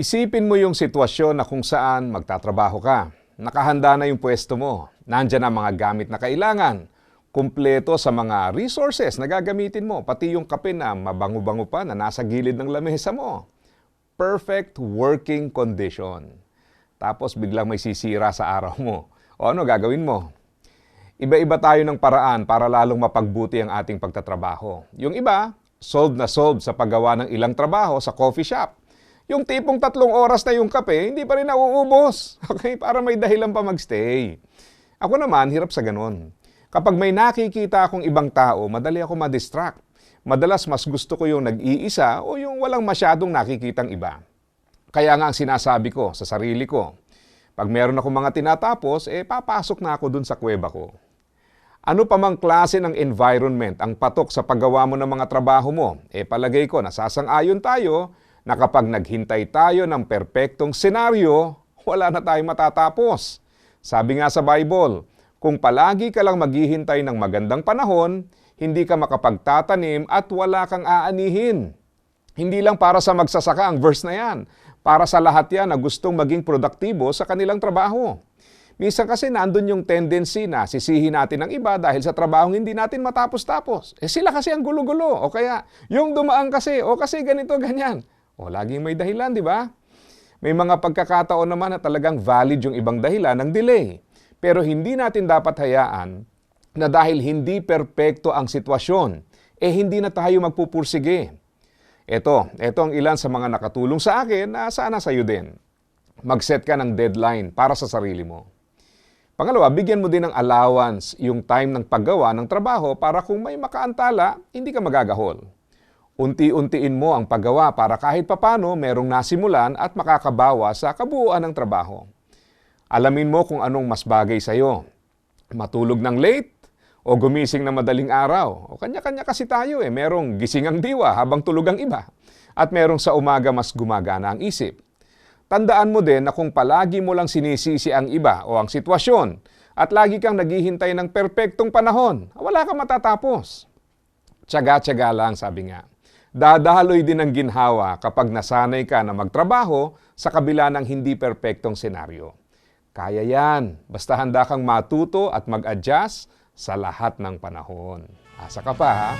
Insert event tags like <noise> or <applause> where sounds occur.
Isipin mo yung sitwasyon na kung saan magtatrabaho ka. Nakahanda na yung pwesto mo. Nandyan ang mga gamit na kailangan. Kumpleto sa mga resources na gagamitin mo. Pati yung kape na mabango-bango pa na nasa gilid ng lamesa mo. Perfect working condition. Tapos biglang may sisira sa araw mo. O ano gagawin mo? Iba-iba tayo ng paraan para lalong mapagbuti ang ating pagtatrabaho. Yung iba, solved na solved sa paggawa ng ilang trabaho sa coffee shop. Yung tipong tatlong oras na yung kape, hindi pa rin nauubos. <laughs> Okay? Para may dahilan pa magstay. Ako naman, hirap sa ganun. Kapag may nakikita akong ibang tao, madali ako ma-distract. Madalas mas gusto ko yung nag-iisa o yung walang masyadong nakikitang iba. Kaya nga ang sinasabi ko sa sarili ko, pag meron akong mga tinatapos, eh papasok na ako dun sa kuweba ko. Ano pa mang klase ng environment ang patok sa paggawa mo ng mga trabaho mo, eh palagay ko nasasang-ayon tayo na kapag naghintay tayo ng perpektong senaryo, wala na tayong matatapos. Sabi nga sa Bible, kung palagi ka lang maghihintay ng magandang panahon, hindi ka makapagtatanim at wala kang aanihin. Hindi lang para sa magsasaka ang verse na yan. Para sa lahat yan na gustong maging produktibo sa kanilang trabaho. Minsan kasi nandun yung tendency na sisihin natin ang iba dahil sa trabaho hindi natin matapos-tapos. Eh sila kasi ang gulo-gulo. O kaya, yung dumaan kasi, o kasi ganito, ganyan. O laging may dahilan, di ba? May mga pagkakataon naman na talagang valid yung ibang dahilan ng delay. Pero hindi natin dapat hayaan na dahil hindi perpekto ang sitwasyon, eh hindi na tayo magpupursige. Ito, ito ang ilan sa mga nakatulong sa akin na sana sa iyo din. Mag-set ka ng deadline para sa sarili mo. Pangalawa, bigyan mo din ng allowance yung time ng paggawa ng trabaho para kung may makaantala, hindi ka magagahol. Unti-untiin mo ang paggawa para kahit papano merong nasimulan at makakabawa sa kabuuan ng trabaho. Alamin mo kung anong mas bagay sa iyo. Matulog ng late o gumising na madaling araw. O kanya-kanya kasi tayo eh. Merong gising ang diwa habang tulog ang iba. At merong sa umaga mas gumagana ang isip. Tandaan mo din na kung palagi mo lang sinisisi ang iba o ang sitwasyon at lagi kang naghihintay ng perpektong panahon, wala kang matatapos. Tsaga-tsaga lang, sabi nga. Dadaloy din ang ginhawa kapag nasanay ka na magtrabaho sa kabila ng hindi perpektong senaryo. Kaya yan, basta handa kang matuto at mag-adjust sa lahat ng panahon. Asa ka pa ha?